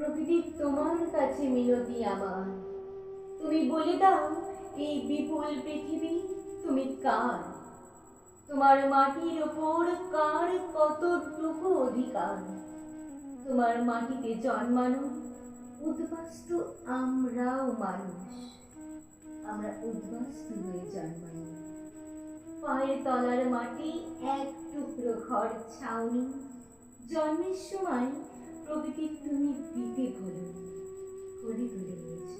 প্রকৃতি তোমার কাছে মিনতি আমার। তুমি বলে দাও, এই বিপুল পৃথিবী তুমি কার? তোমার মাটির ওপর কার কতটুকু অধিকার? তোমার মাটিতে জন্মানো উদ্বাস্তু আমরাও মানুষ। আমরা উদ্বাস্তু হয়ে জন্মাই। পায়ের তলার মাটি এক টুকরো ঘর ছাউনি। জন্মের সময় প্রকৃতি তুমি দিতে বলো করে তুলে নিয়েছো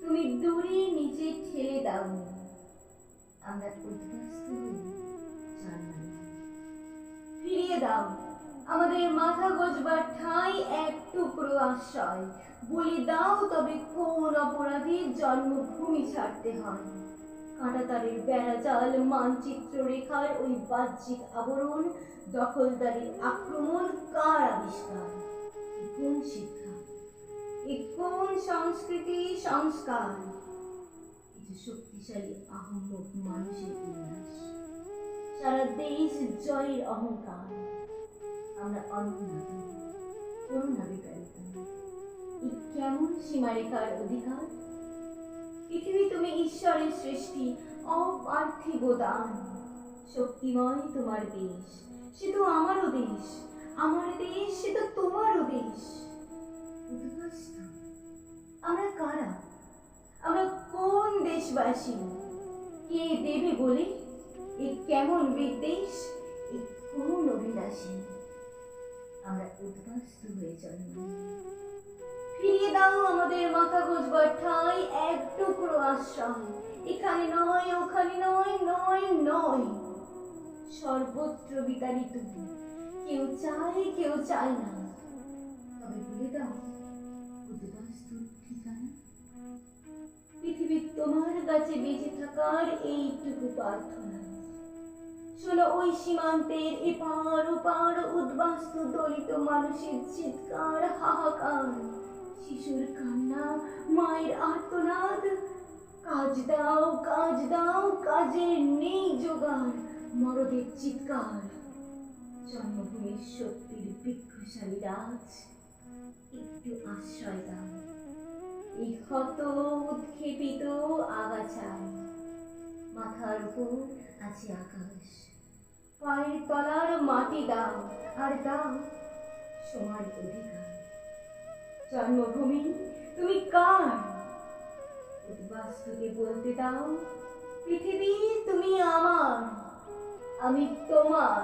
তুমি দূরে নিচে ঠেলে দাও। আমরা উদ্বাস্ত ফিরিয়ে দাও। আমাদের মাথা গজবার ঠাঁই এক টুকরো আশ্রয়। বলি দাও তবে কোন অপরাধীর জন্মভূমি ছাড়তে হয়। কাঁটাতারের বেড়াজাল মানচিত্র রেখার ওই বাহ্যিক আবরণ দখলদারির আক্রমণ কার আবিষ্কার? কোন শিক্ষা? এ কোন সংস্কৃতি সংস্কার? এই শক্তিশালী আহম্মক মানুষের উল্লাস সারা দেশ জয়ের অহংকার। আমরা অন্যনাথ করুণাবিতাড়িত এই কেমন সীমারেখার অধিকার? পৃথিবী তুমি ঈশ্বরের সৃষ্টি, অপার্থিব দান। শক্তিময় তোমার দেশ, সে তো আমারও দেশ, আমার দেশ, সে তো তোমারও দেশ। আমরা কারা? আমরা কোন দেশবাসী? কে দেবে বলে? এ কেমন বিদ্বেষ? এ কোন অভিলাষী? আমরা উদ্বাস্ত হয়ে জন্মাই ফিরিয়ে দাও আমাদের মাথা গোজবার ঠাঁই এক টুকরো আশ্রয় এখানে নয়, ওখানে নয় নয় নয়। সর্বত্র বিতাড়িত কেউ চায় কেউ চায় না। তবে বলে দাও পৃথিবীর তোমার কাছে বেঁচে থাকার এইটুকু প্রার্থনা। শোনো ওই সীমান্তের এপার ওপার উদ্বাস্তু দলিত মানুষের চিৎকার, হাহাকার। শিশুর কান্না, মায়ের আর্তনাদ। কাজ দাও কাজ দাও, কাজের নেই জোগাড়, মরদের চিৎকার। জন্মভূমির শক্তির বৃক্ষশালী রাজ, একটু আশ্রয় দাও। এই ক্ষত উৎক্ষেপিত আগাছায়, মাথার উপর আছে আকাশ। পায়ের তলার মাটি দাও, আর দাও সময় অধিকার। জন্মভূমি তুমি কার? উদ্বাস্তুকে বলতে দাও পৃথিবী তুমি আমার আমি তোমার।